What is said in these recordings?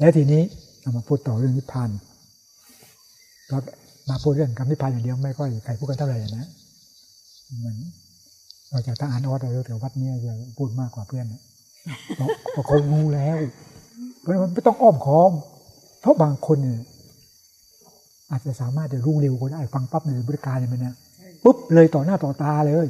แล้วทีนี้เรามาพูดต่อเรื่องนิพพานก็มาพูดเรื่องกรรมนิพพานอย่างเดียวไม่ค่อยใครพูดกันเท่าไหร่นะมือนนอกจากถ้าอ่านออสเราแต่วัดเนี้จะพูดมากกว่าเพื่อนเพราะเขารู้แล้วเพราะมันไม่ต้องอ้อมค้อม เพราะบางคนเนี่ยอาจจะสามารถจะรู้เร็วก็ได้ฟังปั๊บในบริการเนี่ยมันนะปุ๊บเลยต่อหน้าต่อตาเลย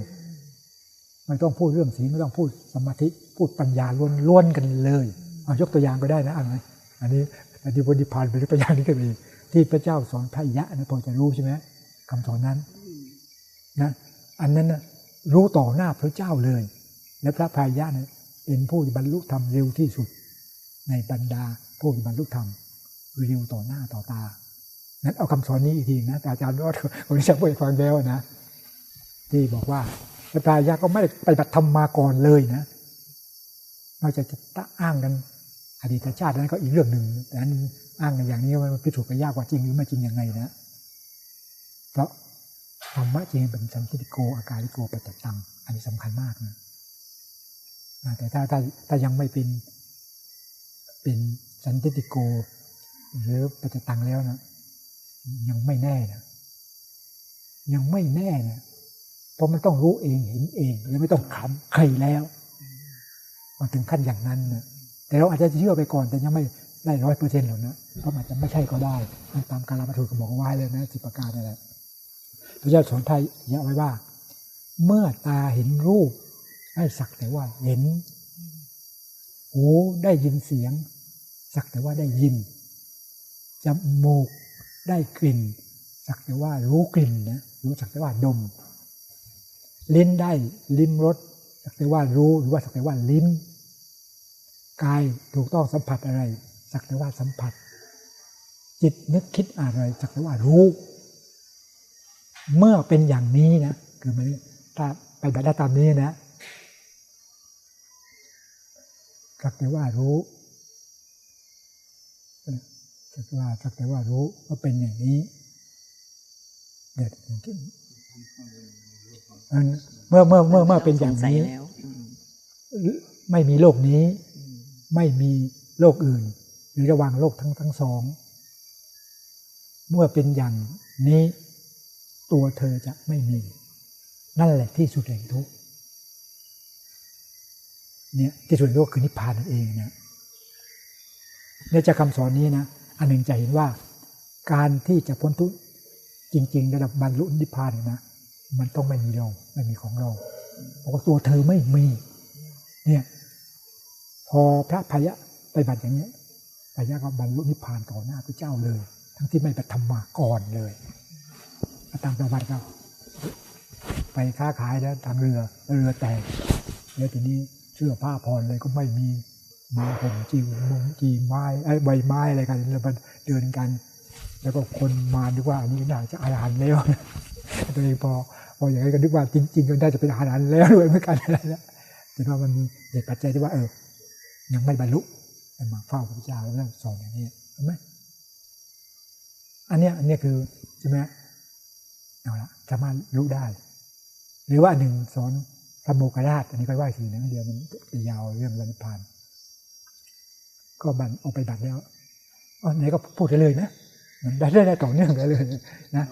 ไม่ต้องพูดเรื่องศีลไม่ต้องพูดสมาธิ พูดปัญญาล้วนๆกันเลย เอายกตัวอย่างก็ได้นะอันนี้ อันนี้อันนี้บนิพานเป็นตัวอย่างนี้ก็มีที่พระเจ้าสอนพระยะนะพอจะรู้ใช่ไหมคำสอนนั้นนะอันนั้นนะรู้ต่อหน้าพระเจ้าเลย และพระพายะเนี่ยเป็นผู้บรรลุธรรมเร็วที่สุด ในบรรดาผู้บรรลุธรรมเร็วต่อหน้าต่อตา นั้นเอาคำสอนนี้อีกทีนะอาจารย์รอดคนที่จะพูดฟังแล้วนะที่บอกว่าพระพายะก็ไม่ได้ปบัติธรรมมาก่อนเลยนะนอกจากจะตะอ้างกัน อดีตชาตินั้นก็อีกเรื่องหนึ่งแต่นั้นอ้างกันอย่างนี้มันพิสูจน์กันยากกว่าจริงหรือไม่จริงยังไงนะเพราะธรรมะจริงเป็นสันติโกอาการิโกปัจจตังอันนี้สำคัญมากนะแต่ถ้าถ้าถ้ายังไม่เป็นเป็นสันติโก หรือปัจจตังแล้วนะยังไม่แน่นะยังไม่แน่นะเพราะมันต้องรู้เองเห็นเอง แล้วไม่ต้องขำใครแล้วมันถึงขั้นอย่างนั้นนะ แต่เราอาจจะเชื่อไปก่อนแต่ยังไม่ได้ร้อยเปอร์เซ็นต์หรอกนะเพราะอาจจะไม่ใช่ก็ได้ ตามการรับประทุกบอกไว้เลยนะสิบประการนี่แหละพระเจ้าสอนไทยยะไว้ว่า เมื่อตาเห็นรูปให้สักแต่ว่าเห็น หูได้ยินเสียง สักแต่ว่าได้ยิน จมูกได้กลิ่น สักแต่ว่ารู้กลิ่นนะรู้สักแต่ว่าดม ลิ้นได้ลิ้มรสสักแต่ว่ารู้หรือว่าสักแต่ว่าลิ้ม กายถูกต้องสัมผัสอะไร สักแต่ว่าสัมผัส จิตนึกคิดอะไร สักแต่ว่ารู้ เมื่อเป็นอย่างนี้นะคือมันถ้าไปแบบได้ตามนี้นะสักแต่ว่ารู้สักแต่ว่าสักแต่ว่ารู้ว่าเป็นอย่างนี้เด็ดเมื่อเมื่อเมื่อเมื่อเป็นอย่างนี้ไม่มีโลกนี้ ไม่มีโลกอื่น หรือระหว่างโลกทั้งทั้งสอง เมื่อเป็นอย่างนี้ตัวเธอจะไม่มี นั่นแหละที่สุดแห่งทุกเนี่ยที่สุดโลกคือนิพพานนั่นเองเนี่ยเนี่ยจากคำสอนนี้นะอันหนึ่งจะเห็นว่าการที่จะพ้นทุกข์จริง ๆ ระดับบรรลุนิพพานนะมันต้องไม่มีเราไม่มีของเราเพราะว่าตัวเธอไม่มี เนี่ย พอพระพายะไปบัตรอย่างนี้พายะก็บรรลุนิพพานต่อหน้าพระเจ้าเลย ทั้งที่ไม่ปฏิธรรมาก่อนเลยตามประวัติก็ไปค้าขายแล้วทางเรือเรือแตกแล้วทีนี้เสื้อผ้าผ่อนเลยก็ไม่มีมาผมจีวมงจีไม้ไอ้ใบไม้อะไรกันแล้วมันเดินกัน แล้วก็คนมาดูว่าอันนี้น่าจะอาหารแล้วตัวเองพอพออย่างนี้ก็นึกว่าจริงๆก็ได้จะเป็นอาหารแล้วด้วยเหมือนกันอะไรแล้วแต่ว่ามันมีเหตุปัจจัยที่ว่าเออ ยังไม่บรรลุมาเฝ้าพระเจ้าแล้วสอนอย่างนี้เห็นไหมอันเนี้ยอันเนี้ยคือใช่ไหมเอาละสามารถรู้ได้ หรือว่าหนึ่งสอนพระโมกขราชอันนี้ก็ว่าทีนะเดียวมันยาวเรื่องวันพาน ก็บันเอาไปบัตรแล้วอ๋อไหนก็พูดได้เลยนะมันได้ได้ต่อเนื่องได้เลยนะ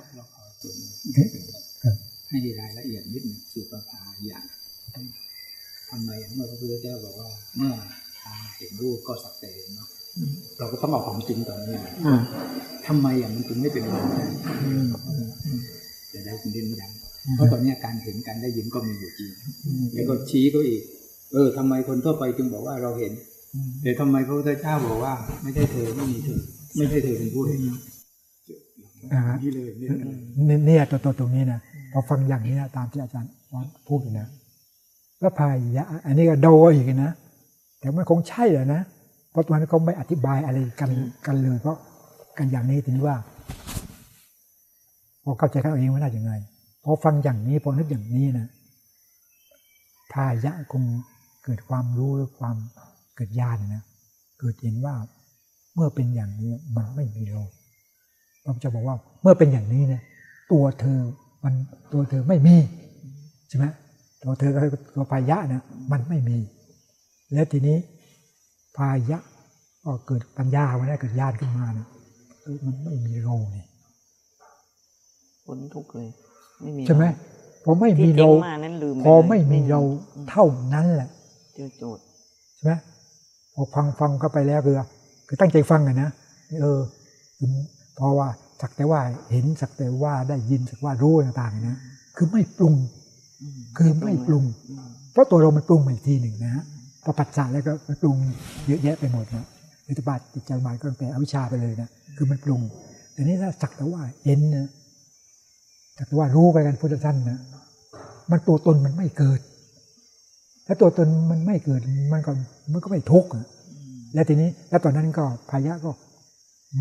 ให้รายละเอียดนิดหนึ่งสุปภาอย่างทำไมเมื่อพระพุทธเจ้าบอกว่าเมื่อ เห็นรูปก็สักแต่เห็นเนาะเราก็ต้องเอาความจริงตอนนี้ทำไมอย่างมันจึงไม่เป็นแบบนั้นจะได้คุณเด่นไม่ดังเพราะตอนนี้การเห็นการได้ยินก็มีอยู่จริงแล้วก็ชี้ก็อีก เออทำไมคนทั่วไปจึงบอกว่าเราเห็นแต่ทำไมพระพุทธเจ้าบอกว่า ไม่ใช่เธอไม่มีเธอ ไม่ใช่เธอเป็นผู้เห็นนี่เลยนี่เลยเนี่ยตัวตัวตรงนี้นะพอฟังอย่างนี้นะตามที่อาจารย์พูดนะก็พายะอันนี้ก็โดอีกนะ แต่มันคงใช่เหรอนะเพราะตรงนั้นเขาไม่อธิบายอะไรกันกันเลย เพราะกันอย่างนี้ถึงว่าพอเข้าใจกันเองว่าน่าอย่างไงพอฟังอย่างนี้พอนึกอย่างนี้นะพายะคงเกิดความรู้หรือความเกิดญาณนะเกิดเห็นว่าเมื่อเป็นอย่างนี้มันไม่มีเราพระพุทธเจ้าบอกว่า เมื่อเป็นอย่างนี้เนี่ยตัวเธอมันตัวเธอไม่มีใช่ไหมตัวเธอก็คือตัวพายะนะมันไม่มี แล้วทีนี้พายะก็เกิดปัญญาวันนี้เกิดญาติขึ้นมาเนี่ยเออมันไม่มีเรานี่พ้นทุกข์เลย ไม่มีใช่ไหมพอไม่มีที่เราทิ้งมานั้นลืมปพอลยไม่มีเราอืมเท่านั้นแหละเจอโจทย์ใช่ไหมพอฟังฟังเข้าไปแล้วคือคือตั้งใจฟังอะนะเออคือเพราะว่าสักแต่ว่าเห็นสักแต่ว่าได้ยินสักว่ารู้ต่างๆนะคือไม่ปรุงมคือไม่ปรุงอืมเพราะตัวเรามันปรุงมาอีกทีหนึ่งนะฮะ พอปัจจัยแล้วก็มันปรุงเยอะแยะไปหมดนะอิทธิบาทจิตใจหมายก็ตั้งแต่อวิชชาไปเลยนะคือมันปรุงแต่นี่ถ้าสักแต่ว่าเห็นนะสักแต่ว่ารู้ไปกันพุทธท่านนะมันตัวตนมันไม่เกิด ถ้าตัวตนมันไม่เกิดมันก็มันก็ไม่ทุกข์แล้วทีนี้แล้วตอนนั้นก็พายะก็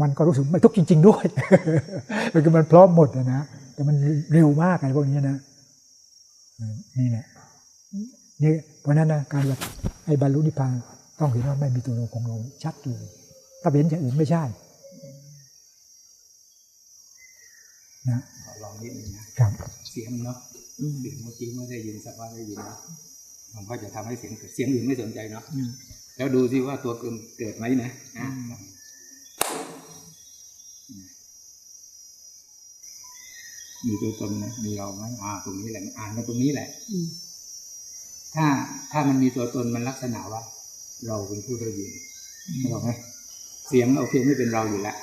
มันก็รู้สึกไม่ทุกข์จริง ๆ ด้วยคือมันพร้อมหมดนะแต่มันเร็วมากอะไรพวกนี้นะนี่แหละ นี่เพราะฉะนั้นนะการแบบไอ้บรรลุนิพพานต้องเห็นว่าไม่มีตัวเราของเราชัดเลยถ้าเห็นอย่างอื่นไม่ใช่นะขอลองนิดนึงนะครับเสียงเนาะอืมเสียงเมื่อกี้ไม่ได้ยินสักว่าได้ยินนะมันก็จะทำให้เสียงเกิดเสียงอื่นไม่สนใจเนาะอืมแล้วดูสิว่าตัวเกิดเกิดไหมนะอะอืมมีตัวตนนะมีเราไหมอ่าตรงนี้แหละอ่านกันตรงนี้แหละ ถ้าถ้ามันมีตัวตนมันลักษณะว่า เราเป็นผู้ได้ยินเข้าใจไหมเสียงโอเคไม่เป็นเราอยู่แล้ว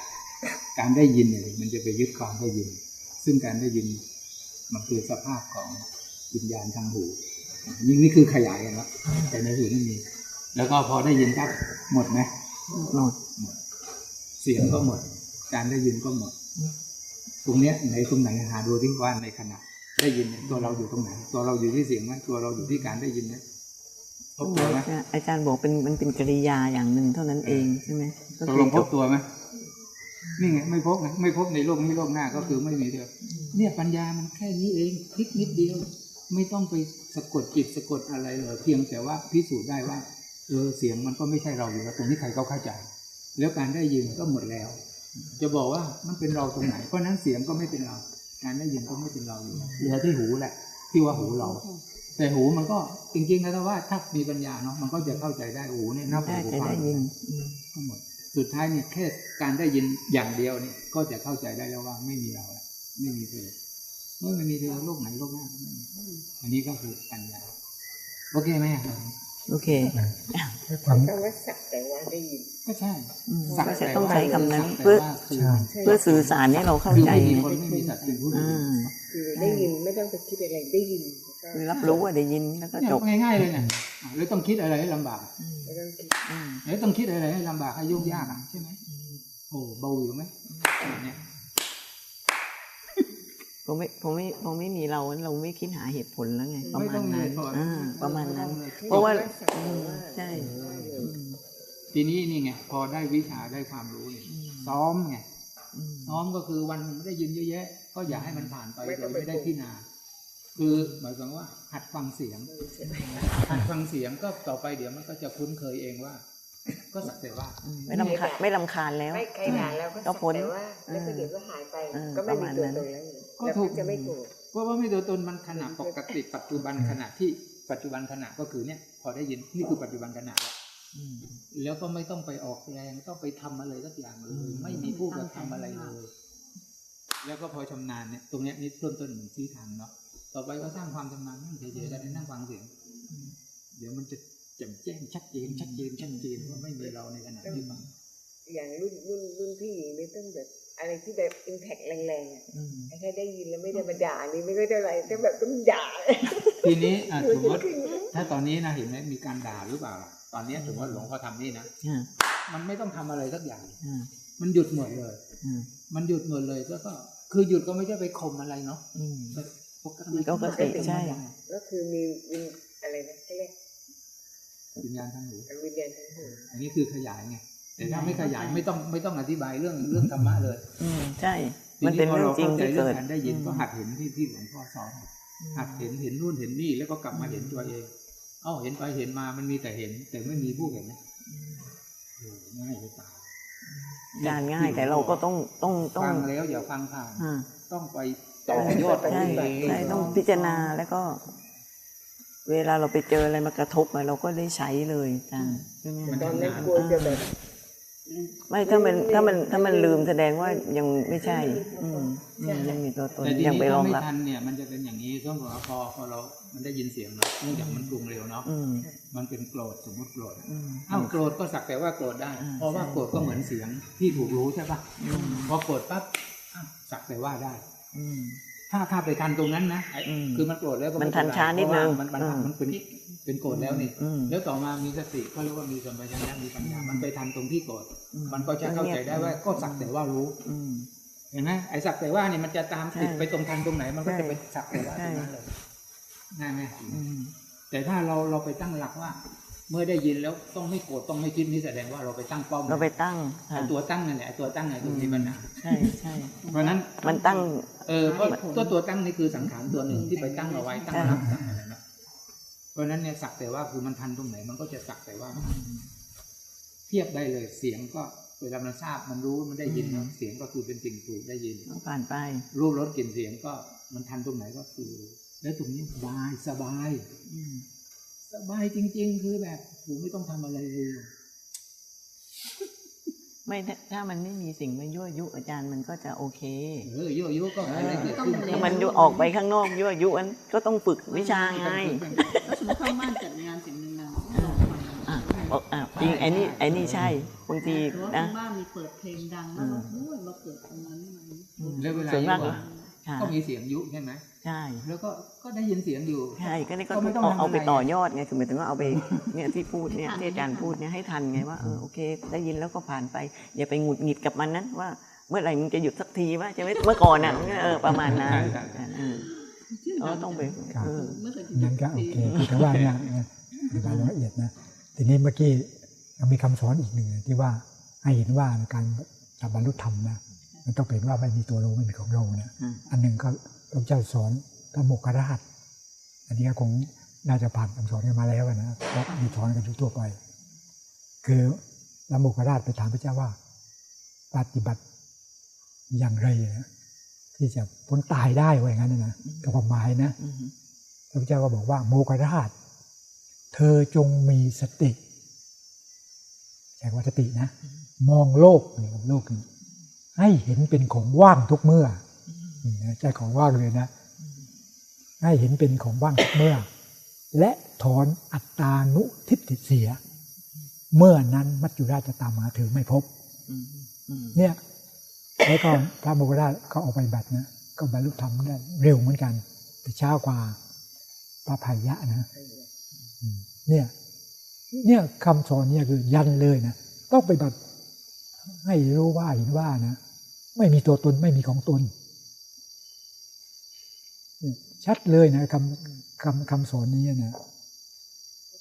การได้ยินเนี่ยมันจะไปยึดความได้ยิน ซึ่งการได้ยินมันคือสภาพของวิญญาณทางหูนี่นี่คือขยายกันแล้วแต่ในหูไม่มี แล้วก็พอได้ยินครับหมดไหมหมดหมด เสียงก็หมด การได้ยินก็หมด ตรงเนี้ยไหนตรงไหนหาดูที่ว่าในขณะ ได้ยินเนี่ยตัวเราอยู่ตรงไหนตัวเราอยู่ที่เสียงไหมตัวเราอยู่ที่การได้ยินไหมพบตัวไหมอาจารย์บอกเป็นมันเป็นกริยาอย่างหนึ่งเท่านั้นเองใช่ไหมก็ตกคือลงพจบบตัวไหมนี่ไงไม่พบไงไม่พบในโลกนี้โลกหน้าก็คือไม่มีเดียวเนี่ยปัญญามันแค่นี้เองคลิกนิดเดียว ไม่ต้องไปสะกดจิตสะกดอะไรเลยเพียงแต่ว่าพิสูจน์ได้ว่าเออเสียงมันก็ไม่ใช่เราอยู่แล้วตรงนี้ใครก็เข้าใจแล้วการได้ยินก็หมดแล้ว จะบอกว่ามันเป็นเราตรงไหนเพราะฉะนั้นเสียงก็ไม่เป็นเรา การได้ยินก็ไม่เป็นเราอยู่แล้วเหลือที่หูแหละ ที่ว่าหูเรา แต่หูมันก็จริงๆแล้วถ้าว่าถ้ามีปัญญาเนาะมันก็จะเข้าใจได้หูเนี่ยนับได้หูจะฟังได้ยินอืมทั้งหมดสุดท้ายเนี่ยแค่การได้ยินอย่างเดียวเนี่ยก็จะเข้าใจได้แล้วว่าไม่มีเราแล้วไม่มีเธอเมื่อไม่มีเธอโลกไหนโลกหน้าก็ไม่มีอันนี้ก็คือปัญญาโอเคไหมอะ โอเคความคำว่าสักแต่ว่าได้ยินก็ใช่อืมสักก็จะแต่ต้องว่าใช้คำนั้นสักแต่เพื่อว่าคือใช่เพื่อสื่อสารให้เราเข้าคือใจไม่มีไงคนไม่มีสัตว์เป็นผู้ได้อ่ยินาคือได้ยินไม่ต้องไปคิดอะไรได้ยินคือรับรู้ว่าได้ยินแล้วก็เนี่ยจบง่ายๆเลยเนี่ยอะแล้วต้องคิดอะไรให้ลำบากอืมไม่ต้องคิดอืมแล้วต้องคิดอะไรให้ลำบากให้ยุ่งยากอะใช่ไหมโอ้เบาอยู่ไหมเนี่ย ผมไม่ผมไม่ผมไม่มีเราเราไม่คิดหาเหตุผลแล้วไง ประไม่มาต้ณองเลนั้ยนก่อนอ่าประมาณนั้นไต้องเลยเพราะว่าสักแต่ว่าใช่ได้เลยอืมทีนี้นี่ไงพอได้วิชาได้ความรู้เนี่ยอืมซ้อมไงอืมซ้อมก็คือวันหนึ่งไม่ได้ยินเยอะแยะ ก็อย่าให้มันผ่านไปโดยไม่ได้พิจารณาคือหมายความว่า หัดฟังเสียง หัดฟังเสียงก็ต่อไปเดี๋ยวมันก็จะคุ้นเคยเองว่า ก็สักแต่ว่าอืมไม่ลำคาญไม่ลำคาญแล้ว ไม่ใครด่าแล้วก็ก็สักพ้นแต่ว่าแล้วก็เดี๋ยวก็หายไปเออก็ไม่มีตัวประมาณนั้นตนแล้ว ก็แล้วถูกก็จะไม่โกรธเพราะว่าไม่ตัวตนมันขณะปกติปัจจุบันขณะที่ปัจจุบันขณะก็คือเนี่ย พอได้ยินนี่คือปัจจุบันขณะแล้วอืมแล้วก็ไม่ต้องไปออกแรงต้องไปทำอะไรสักอย่างเลยอืมไม่มีผู้กระทำอะไรเลย แล้วก็พอชำนาญเนี่ยตรงเนี้ยนี่เริ่มต้นเหมือนชี้ทางเนาะต่อไปก็สร้างความชำนาญนั่งเฉยๆกันนั่งฟังเสียงเดี๋ยวมันจะแจ่มแจ้งชัดเจนชัดเจนชัดเจนว่าไม่มีเราในขณะที่ฟังอย่างรุ่นรุ่นรุ่นพี่หญิงนี่ต้องแบบ อะไรที่แบบอิมแพกแรงๆอะอืมไอ้แค่ได้ยินแล้วไม่ได้มาด่านี่ไม่ก็ได้อะไรแต่แบบต้องด่าทีนี้อะสมมติถ้าตอนนี้นะเห็นไหมมีการด่าหรือเปล่าล่ะตอนเนี้ยสมมติหลวงพ่อทำนี่นะอ่ามันไม่ต้องทำอะไรสักอย่างอ่ามันหยุดหมดเลยอ่ามันหยุดหมดเลยแล้วก็ คือหยุดก็ไม่ใช่ไปข่มอะไรเนาะอืมแบบปกติปกติใช่ก็คือมีวิญอะไรนะเขาเรียกวิญญาณทางหูวิญญาณทั้งหูอันนี้คือขยายไง แต่ถ้าไม่ขยายไม่ต้องไม่ต้องอธิบายเรื่องเรื่องธรรมะเลย อืมใช่ มันเป็นเรื่องจริงที่เกิดทีนี้พอเราข้าใจเรื่องการได้ยินก็หัดเห็นที่ที่หลวงพ่อสอนหัดเห็นเห็นนู่นเห็นนี่แล้วก็กลับมาเห็นตัวเอง เอ้าเห็นไปเห็นมามันมีแต่เห็น แต่ไม่มีผู้เห็นนะโอ้ง่ายจะตายการง่ายแต่เราก็ต้องต้องต้องฟังแล้วอย่าฟังผ่านอ่าต้องไปต่อยอดใช่ตัวเองใช่ต้องพิจารณาแล้วก็ เวลาเราไปเจออะไรมากระทบอะเราก็ได้ใช้เลยอาจารย์ใช่ไหมมันตอนนั้นนานกลัวจะแบบ ไม่ถ้ามันถ้ามันถ้ามันลืมแสดงว่ายังไม่ใช่ อืมอืมยังมีตัวตนแต่ทียังนี้ไปรถ้าองไม่รับทันเนี่ยมันจะเป็นอย่างนี้ต้องบอกว่าพอพอเรา มันได้ยินเสียงเนาะเนื่องจากมันปรุงเร็วเนาะอืมมันเป็นโกรธสมมติโกรธอืมเอ้าโกรธก็สักแต่ว่าโกรธได้อ่าเพราะว่าใช่โกรธก็เหมือนเสียงที่ถูกรู้ใช่ปะพอโกรธปั๊บอ้าวสักแต่ว่าได้ อืมถ้าถ้าไปทันตรงนั้นนะไอ้อืมคือมันโกรธแล้วก็มันไเป็ทันไรช้านิดนึงเพราะว่ามันมันอืมมันเป็น เป็นโกรธแล้วนี่อืมแล้วต่อมามีสติก็เรียกว่ามีสัมปชัญญะมีปัญญามันไปทันตรงที่โกรธอืมมันก็จะเข้าใจได้ว่าก็สักแต่ว่ารู้อืมเห็นไหมไอ้สักแต่ว่านี่มันจะตามติดใช่ไปตรงทันตรงไหน มันก็ใช่จะไปสักแต่ว่าใช่ตรงนั้นเลยง่ายไหมอืมแต่ถ้าเราเราไปตั้งหลักว่า เมื่อได้ยินแล้วต้องไม่โกรธต้องไม่คิดนี่แสดงว่าเราไปตั้งเป้าหมายเราไปตั้งไอ้ค่ะตัวตั้งนั่นแหละไอ้ตัวตั้งเนี่ยคือมีปัญหาใช่ใช่เพราะฉะนั้นมันตั้ง เออเพราะตัวตัวตั้งนี่คือสังขารตัวหนึ่งที่ไปตั้งเอาไว้ตั้งรับตั้งอะไรนะ เพราะฉะนั้นเนี่ยสักแต่ว่าคือมันทันตรงไหน มันก็จะสักแต่ว่า เทียบได้เลยเสียงก็เวลามันทราบมันรู้มันได้ยินอืมเสียงก็คือเป็นสิ่งถูกได้ยินต้องผ่านไป รูปรสกลิ่นเสียงก็มันทันตรงไหนก็คือ แล้วตรงนี้สบายสบายอืมสบายจริง ๆ คือแบบโหไม่ต้องทำอะไรเลย ไม่ถ้าถ้ามันไม่มีสิ่งมายั่วยุอาจารย์มันก็จะโอเคเออยั่วยุก็อะไรเกิดขึ้นถ้ามันยั่วออกไปข้างนอกยั่วยุอันก็ต้องฝึกวิชาไงแล้วสมมติเข้าบ้านจัดงานเสียงดังๆเราฟังอะบอกอะจริงไอ้นี่ไอ้นี่ใช่บางทีหรือว่านะทางบ้านมีเปิดเพลงดังแล้วเราโอ้ยมาเปิดตรงนั้นมันอืมแล้วเวลาส่วนมากยุอะค่ะก็มีเสียงยุใช่ไหม ใช่แล้วก็ก็ได้ยินเสียงอยู่ใช่ก็นี่ก็ก็ไม่ต้องเอาทำอะไรเอาไปต่อยอดไงคือหมายถึงว่าเอาไปเนี่ยที่พูดเนี่ยที่อาจารย์พูดเนี่ยให้ทันไงว่าเออโอเค ได้ยินแล้วก็ผ่านไป อย่าไปหงุดหงิดกับมันนั้นว่าเมื่อไหร่มึงจะหยุดสักทีว่าจะไม่เมื่อก่อนน่ะเออประมาณนั้นใช่ใช่ใช่เออเราต้องไปเออเมื่อไหร่จะนั่นก็โอเคคือแต่ว่าเนี่ยในรายละเอียดนะทีนี้เมื่อกี้ยังมีคำสอนอีกหนึ่งที่ว่าให้เห็นว่าการบรรลุธรรมนะมันต้องเป็นว่าไม่มีตัวเราไม่มีของเรานะอืมอันหนึ่งก็ พระเจ้าสอนพระโมคคราช อันนี้คงน่าจะผ่านคำสอนกันมาแล้วนะเพราะมีสอนกันทั่วไป คือพระโมคคราชไปถามพระเจ้าว่า ปฏิบัติอย่างไรนะที่จะพ้นตายได้ว่าอย่างนั้นนะกับความหมายนะพระเจ้าก็บอกว่า โมกราช เธอจงมีสติใช้ว่าสตินะ มองโลกนี่โลกนี้ให้เห็นเป็นของว่างทุกเมื่อ ใช้ของว่างเลยนะ ให้เห็นเป็นของว่างเมื่อ และถอนอัตตานุทิฏฐิเสีย เมื่อนั้นมัจจุราชจะตามมาเธอไม่พบเนี่ยแล้วก็พระโมคคัลลาชก็เอาไปบัตรนะก็บรรลุธรรมได้เร็วเหมือนกัน แต่ช้ากว่าพระพายะนะเนี่ยเนี่ยคำสอนเนี่ยคือยันเลยนะต้องไปบัตรให้รู้ว่าเห็นว่านะ ไม่มีตัวตนไม่มีของตน ชัดเลยนะคำคำคำสอนนี้นะ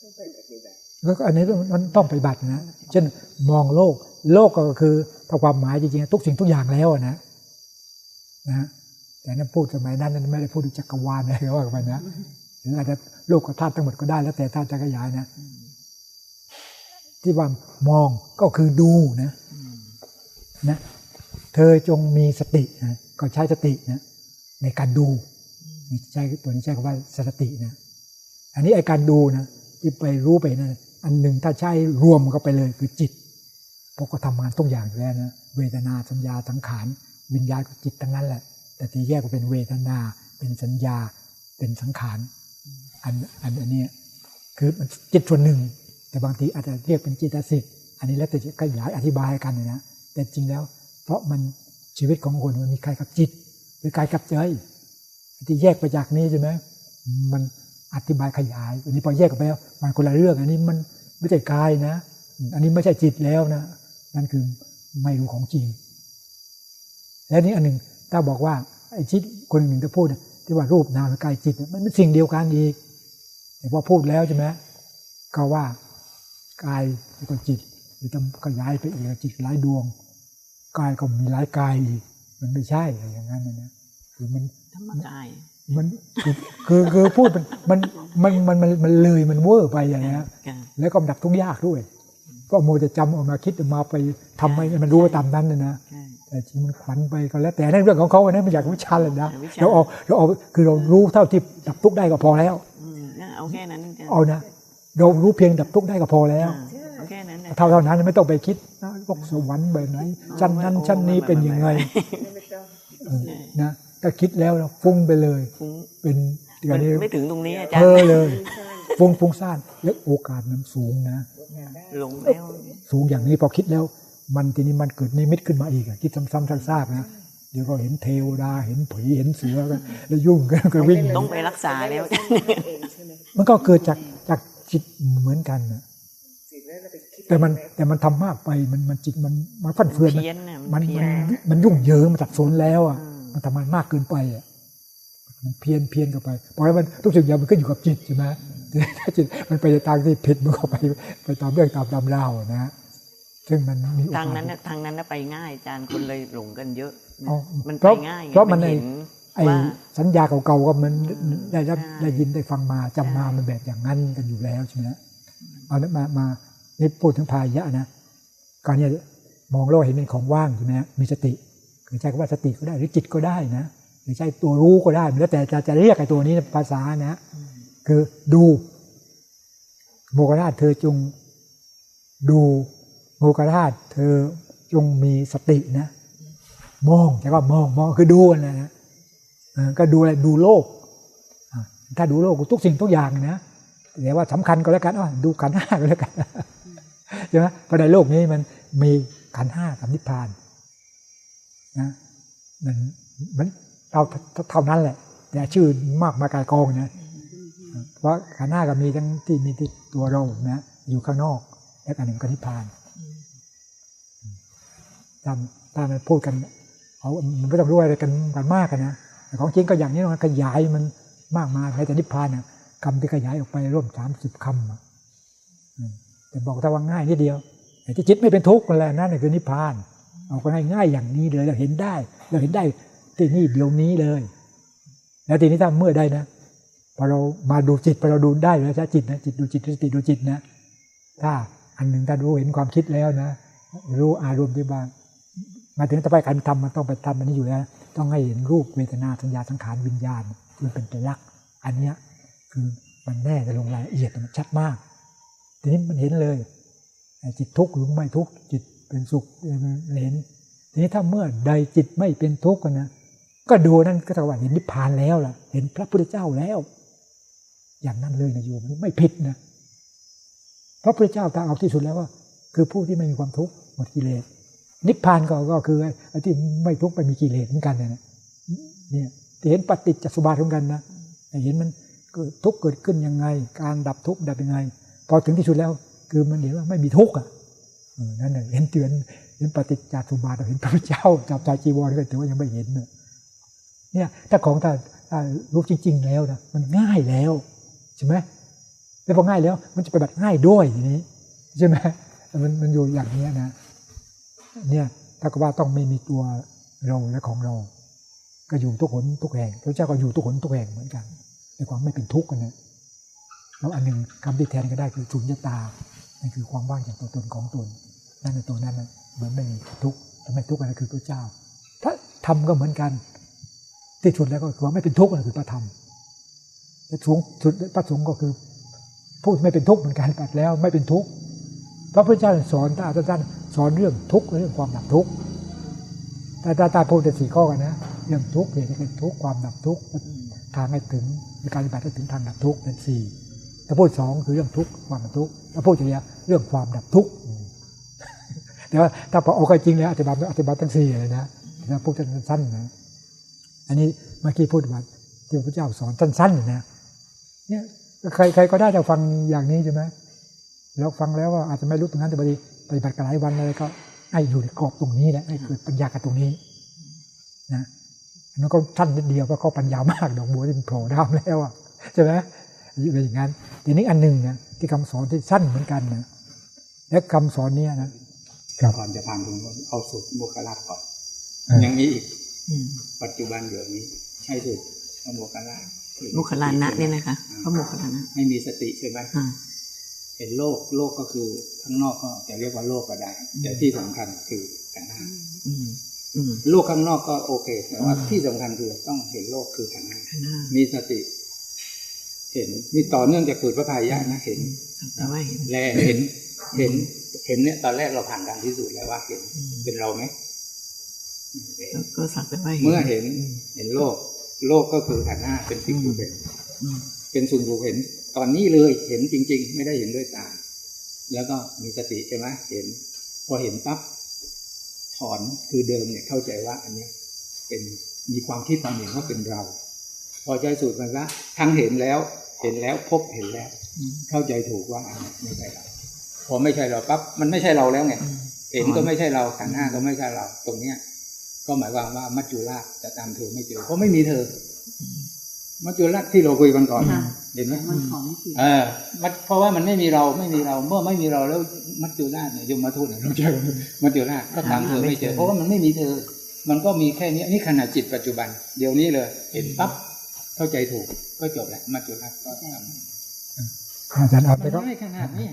ต้องไปปฏิบัติแล้วก็อันนี้มันต้องไปบัตรนะ เช่นมองโลก โลกก็คือถ้าความหมายจริงๆทุกสิ่งทุกอย่างแล้วนะนะแต่นั้นพูดสมัยนั้นนั้นไม่ได้พูดถึงจักรวาลอะไรก็ว่ากันไปนะหรืออาจจะโลกกับธาตุทั้งหมดก็ได้แล้วแต่ธาตุจะขยายนะ ที่ว่ามองก็คือดูนะนะ เธอจงมีสตินะก็ใช้สตินะในการดู ใช้ตัวนี้ใช้คำว่าสตินะอันนี้ไอการดูนะที่ไปรู้ไปนะอันหนึ่งถ้าใช้รวมก็ไปเลยคือจิตเพราะก็ทำงานทุกอย่างอยู่แล้วนะเวทนาสัญญาสังขารวิญญาณก็จิตทั้งนั้นแหละ แต่ที่แยกก็เป็นเวทนาเป็นสัญญาเป็นสังขารอันอันอันนี้คือมันจิตส่วนหนึ่ง แต่บางทีอาจจะเรียกเป็นจิตสิทธิ์อันนี้แล้วแต่ขยายอธิบายกันนะแต่จริงแล้ว เพราะมันชีวิตของคนมันมีกายกับจิตหรือกายกับใจ ที่แยกไปจากนี้ใช่ไหมมันอธิบายขยาย อันนี้พอแยกออกไปแล้วมันคนละเรื่อง อันนี้มันไม่ใช่กายนะ อันนี้ไม่ใช่จิตแล้วนะ นั่นคือไม่รู้ของจริง และนี่อันหนึ่งถ้าบอกว่าไอ้จิตคนหนึ่งจะพูดที่ว่ารูปนามกายจิต มันเป็นสิ่งเดียวกันอีกแต่พอพูดแล้วใช่ไหมก็ว่ากายแล้วก็จิตหรือต้องขยายไปอีกจิตหลายดวงกายก็มีหลายกายอีกมันไม่ใช่อะไรอย่างนั้นนะคือมัน ธรรมกายมันคือคือคือพูดมันมันมันมันมันมันเลยมันเวอร์ไปอย่างเงี้ยค่ะแล้วก็ดับทุกข์ยากด้วย ก็โมจะจำเออกมาคิดเอามาไปทำให้มันรู้ว่าตามนั้นนะนะใช่แต่จริงมันขวัญไปก็แล้วแต่นั่นเรื่องของเขาอันนั้นไม่อยากวิชาเลยนะวิชาเราเอาเราเอาคือเรารู้เท่าที่ดับทุกข์ได้ก็พอแล้วอืมนะเอาแค่นั้นจะเอานะเรารู้เพียงดับทุกข์ได้ก็พอแล้วอ่าเอาแค่นั้นนะเท่าเท่านั้นไม่ต้องไปคิดนะโลกสวรรค์แบบไหนชั้นนั้นชั้นนี้เป็นยังไงไม่ต้องเออนะ ถ้าคิดแล้วนะฟุ้งไปเลยฟุ้งเป็นอมัย่างนนี้ไม่ถึงตรงนี้อาจารเพ้อย์เลยสร้างฟุ้งฟุ้งซ่านแล้วโอกาสมันสูงนะโอกาสได้หลงแล้วสูงอย่างนี้พอคิดแล้ว มันทีนี้มันเกิดนิมิตขึ้นมาอีกอะคิดซ้ำๆซากๆนะเดี๋ยวก็เห็นเทวดาเห็นผีเห็นเสือกันแล้วยุ่งกันก็วิ่งต้องไปรักษาแล้วเองใช่ไหมมันก็เกิดจากจากจิตเหมือนกันนะจิตแล้วเราไปคิดแต่มันแต่มันทำมากไปมันมันจิตมันมันฟันเฟือนมันเพี้ยนน่ะมันเพี้ยมันนมันยุ่งเหยิงมันสับสนแล้วอะอื มมันทำมันมากเกินไปอะมันเพี้ยนเพี้ยนกันไปเพราะฉะนั้นมันทุกสิ่งอย่างมันขึ้นอยู่กับจิตใช่ไหมถ้าจิตมันไปในทางที่ผิดมันก็ไปไปตามเรื่องตามตามราวอะนะ ซึ่งมันมีโอกาสทางนั้นน่ะทางนั้นน่ะไปง่ายอาจารย์คนเลยหลงกันเยอะนะอ๋อมันเพไปราะง่ายไงเพราะมันในเห็นไอ้ว่าสัญญาเก่าๆก็มันได้รับใช่ได้ยินได้ฟังมาจำมาใช่มันแบบอย่างนั้นกันอยู่แล้วใช่ไหมเอาละมามานี่พูดถึงพายะนะการเนี่ยมองโลกเห็นเป็นของว่างใช่ไหมมีสติ คือใช้คำว่าสติก็ได้หรือจิตก็ได้นะหรือใช้ตัวรู้ก็ได้แล้วแต่จะจะเรียกไอ้ตัวนี้ภาษานะ คือดูโมกราชเธอจงดูโมกราชเธอจงมีสตินะมองแต่ว่ามองมองคือดูน่ะนะก็ดูอะไรดูโลก ถ้าดูโลกทุกสิ่งทุกอย่างนะแต่ว่าสำคัญก็แล้วกันอ๋อดูขันห้าก็แล้วกันใช่ไหมเพราะในโลกนี้มันมีขันห้ากับนิพพาน นะมันมันเท่าเท่านั้นแหละแต่ชื่อมากมากายกองนะเพราะขันห้าก็มีทั้งที่มีที่ตัวเรานะอยู่ข้างนอก และอันหนึ่งก็นิพพานตามตามมันพูดกันเอามันไม่ต้องรู้อะไรกันกันมากนะแต่ของจริงก็อย่างนี้มันขยายมันมากมายในแต่นิพพานเนี่ยคำที่ขยายออกไปร่วมสามสิบคำแต่บอกถ้าว่าง่ายนิดเดียวแต่ที่จิตไม่เป็นทุกข์กันแหละนั่นคือนิพพาน เอาก็ง่ายๆอย่างนี้เลยเราเห็นได้ เราเห็นได้ที่นี่เดี๋ยวนี้เลย แล้วทีนี้ถ้าเมื่อได้นะพอเรามาดูจิตพอเราดูได้แล้วใช้จิตนะจิตดูจิตสติดูจิตนะ ถ้าอันหนึ่งถ้ารู้เห็นความคิดแล้วนะ รู้อารมณ์ที่บางมาถึงต่อไปการทำมันต้องไปทำอันนี้อยู่แล้ว ต้องให้เห็นรูปเวทนาสัญญาสังขารวิญญาณมันเป็นตัวลักษณ์อันเนี้ยคือมันแน่จะลงรายละเอียดมันชัดมาก ทีนี้มันเห็นเลยจิตทุกข์หรือไม่ทุกข์จิต เป็นสุขเห็นทีนี้ถ้าเมื่อใดจิตไม่เป็นทุกข์กันนะก็ดูนั่นก็เท่ากับว่าเห็นนิพพานแล้วล่ะ เห็นพระพุทธเจ้าแล้ว อย่างนั้นเลยนะโยมไม่ผิดนะพระพุทธเจ้าตาเอาที่สุดแล้วว่า คือผู้ที่ไม่มีความทุกข์หมดกิเลสนิพพานก็ก็คือไอ้ที่ไม่ทุกข์ไม่มีกิเลสเหมือนกันเนี่ยเนี่ยเห็นปฏิจจสุบาทเหมือนกันนะแต่เห็นมันเกิดทุกข์เกิดขึ้นยังไง การดับทุกข์ดับยังไง พอถึงที่สุดแล้ว คือมันเห็นว่าไม่มีทุกข์อะ นั่นเห็นเตือนเห็นปฏิจจสุบาทเห็นพระเจ้าจับใจจีวรก็ถือว่ายังไม่เห็นเนี่ยถ้าของถ้ารู้จริง ๆ แล้วนะมันง่ายแล้วใช่ไหมแล้วพอง่ายแล้ว มันจะไปบัติง่ายด้วยทีนี้ใช่ไหมมันมันอยู่อย่างนี้นะ เนี่ยถ้าก็ว่าต้องไม่มีตัวเราและของเรา ก็อยู่ทุกหนทุกแห่งพระเจ้าก็อยู่ทุกหนทุกแห่งเหมือนกันในความไม่เป็นทุกข์กันนะแล้วอันหนึ่งคำที่แทนก็ได้คือสุญญตา นั่นคือความว่างจากตัวตนของตน นั่นในตัวนั้นเหมือนไม่มีทุกข์ทำไมทุกข์กันนนคือพระเจ้าพระธรรมก็เหมือนกัน ที่สุดแล้วก็คือว่าไม่เป็นทุกข์นั่นคือพระธรรมและสูงสุดพระสงฆ์ก็คือผู้ไม่เป็นทุกข์เหมือนกันตัดแล้วไม่เป็นทุกข์พระพุทธเจ้าสอนตาสั้นๆสอนเรื่องทุกข์เรื่องความดับทุกข์แต่ตาตาพูดแต่สี่ข้อกันนะเรื่องทุกข์เหตุให้เกิดทุกข์ความดับทุกข์ทางให้ถึงในการปฏิบัติให้ถึงทางดับทุกข์เป็นสี่ ถ้าพูดสองคือเรื่องทุกข์ความดับทุกข์ถ้าพูดอย่างเดียเรื่องความดับทุกข์แต่ว่าถ้าพอเอาเข้าจริงแล้วอธิบายอธิบายทั้งสี่เลยนะถ้าพูดสั้นๆนะอันนี้เมื่อกี้พูดว่าที่พระเจ้าสอนสั้นๆนะเนี่ยใครใครก็ได้จะฟังอย่างนี้ใช่ไหมแล้วฟังแล้วว่าอาจจะไม่รู้ตรงนั้นแต่บางทีปฏิบัติกันหลายวันอะไรก็ให้อยู่ในกรอบตรงนี้แหละให้เกิดปัญญากับตรงนี้นะอันนั้นก็สั้นนิดเดียวเพราะเขาปัญญามากดอกบัวที่มันโผล่ด้ามแล้วอะใช่ไหม เป็นอย่างนั้นทีนี้อันหนึ่งนะที่คำสอนที่สั้นเหมือนกันนะและคำสอนเนี้ยนะก่อนจะผ่านตรงนู้นเอาสูตรโมคคลาภก่อนอ่ายัยังมีอีกปัจจุบันเดี๋ยวนี้ ใช่สูตรโมคคลาภมุขลานะเนี่ยนะคะพระมุขลานะให้มีสติใช่ไหมอ่าเห็นโลกโลกก็คือข้างนอกก็จะเรียกว่าโลกก็ได้แต่ที่สำคัญคือขันธ์ห้าอืมอืมโลกข้างนอกก็โอเคแต่ว่าที่สำคัญคือต้องเห็นโลกคือขันธ์ห้าขันธ์ห้ามีสติ เห็นนี่ต่อเนื่องจากสูตรพระพายะนะเห็นแต่ว่าเห็นแลเห็น เห็น เห็นเนี่ยตอนแรกเราผ่านการพิสูจน์แล้วว่าเห็นเป็นเราไหมเห็นก็สักแต่ว่าเมื่อเห็น เห็นโลก โลกก็คือขันธ์ห้าเป็นสิ่งถูกเห็นอืมเป็นสิ่งถูกเห็น ตอนนี้เลยเห็นจริง ๆ ไม่ได้เห็นด้วยตาแล้วก็มีสติใช่ไหมเห็น พอเห็นปั๊บถอนคือเดิมเนี่ยเข้าใจว่า อันเนี้ยเป็นมีความคิดความเห็นว่าเป็นเรา พอใจสูตรมันว่าทั้งเห็นแล้ว เห็นแล้วพบเห็นแล้วอืมเข้าใจถูกว่าอันนี้ไม่ใช่เราพอไม่ใช่เราปั๊บมันไม่ใช่เราแล้วไงอืมเห็นก็ไม่ใช่เราขันธ์ห้าก็ไม่ใช่เรา ตรงเนี้ย ก็หมายความว่ามัจจุราชจะตามเธอไม่เจอเพราะไม่มีเธออมัจจุราชที่เราคุยกันก่อนค่ะเห็นไหมมันของไม่จริงเออมัจเพราะว่ามันไม่มีเราไม่มีเรา เมื่อไม่มีเราแล้วมัจจุราชเนี่ยยมมาทูตเนี่ยรู้จักไหมมัจจุราชก็ตามเธอไม่เจอ เพราะว่ามันไม่มีเธอ มันก็มีแค่นี้นี่ขณะจิตปัจจุบัน เดี๋ยวนี้เลย เห็นปั๊บ เข้าใจถูก ก็จบแหละมัจจุราชก็ทำอาจารย์เอามัไปนก็ง่ายขนาดนี้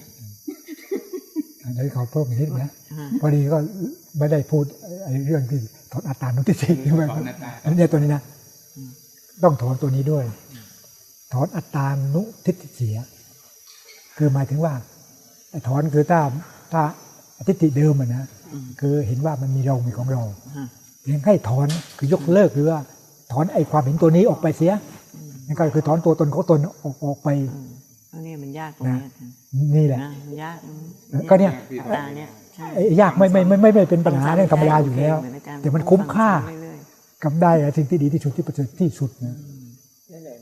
อันนี้ขอเพิ่มอีกนิดนะอ่าพอดีก็ไม่ได้พูดไอ้เรื่องที่ถอนอัตตานุทิสิใช่ไหมถอนอัตตาอันนี้ตัวนี้นะต้องถอนตัวนี้ด้วย ถอนอัตตานุทิฏฐิเสีย คือหมายถึงว่าไอ้ถอนคือถ้าถ้าทิฏฐิเดิมอะนะอืมคือเห็นว่ามันมีเรามีของเราอ่าเพียงให้ถอนคือยกเลิกหรือว่า ถอนไอ้ความเห็นตัวนี้ออกไปเสียนั่นก็คือถอนตัวตนของตนออกออกไปอืมก็เนี่ยมันยากตรงเนี้ยนี่แหละนะมันยากอืมก็เนี่ยตาเนี่ยใช่ไอ้ยากไม่ไม่ไม่ไม่ไม่เป็นปัญหาเรื่องธรรมดาอยู่แล้วเหมืนอาจารย์แต่มันคุ้มค่าเรื่อยกับได้สิ่งที่ดีที่สุดที่ประเสริฐที่สุดนะนั่นแหละ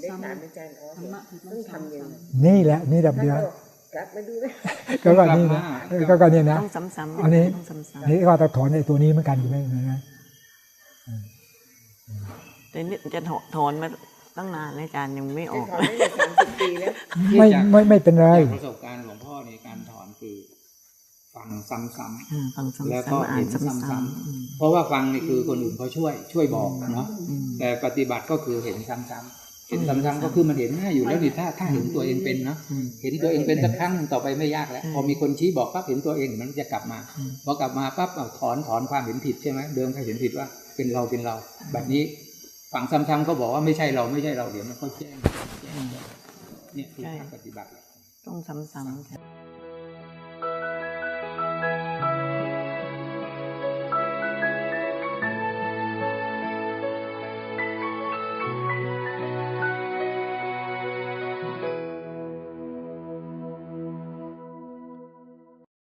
ได้ถามอาจารย์อ๋อธรรมะคือต้องทำยังไงนี่แหละนี่แบบท่านเดียวบอกกลับมาดูไหมก็ก็นี่นะก็ก็นี่ๆนะต้องซ้ำๆอันนี้ต้องซ้ำอันนี้ก็ต้องถอนไอ้ตัวนี้เหมือนกันอยู่ไหมนะๆ แต่นี่จะถอนมาตั้งนานแล้วอาจารย์ยังไม่อได้อก ถอนได้สามสิบปีแล้ว ไม่ไม่ไม่เป็นไร จากประสบการณ์หลวงพ่อในการถอนคือ ฟังซ้ำๆอืมฟังซ้ำๆแล้วก็อ่าเห็นนซ้ำซ้ๆอืมำๆเพราะว่าฟังนี่คือคนอื่นเขาช่วย ช่วยบอกเนาะอืม แต่ปฏิบัติก็คือเห็นซ้ำๆเห็นซ้ำๆก็คือมันเห็นง่ายอยู่แล้วนี่ถ้าถ้าเห็นตัวเองเป็นเนาะ อืม เห็นตัวเองเป็นสักครั้งหนึ่งต่อไปไม่ยากแล้ว อืมพอมีคนชี้บอกปั๊บเห็นตัวเองมันจะกลับมาอืมพอกลับมาปั๊บเอาถอนถอนความเห็นผิดใช่ไหมเดิมเคยเห็นผิดว่าเป็นเราเป็นเรา แบบนี้ ฝังซ้ำๆก็บอกว่าไม่ใช่เราไม่ใช่เราเดี๋ยวมันก็แจ้งแจ้งเนี่ยคือภาคปฏิบัติต้องซ้ำๆ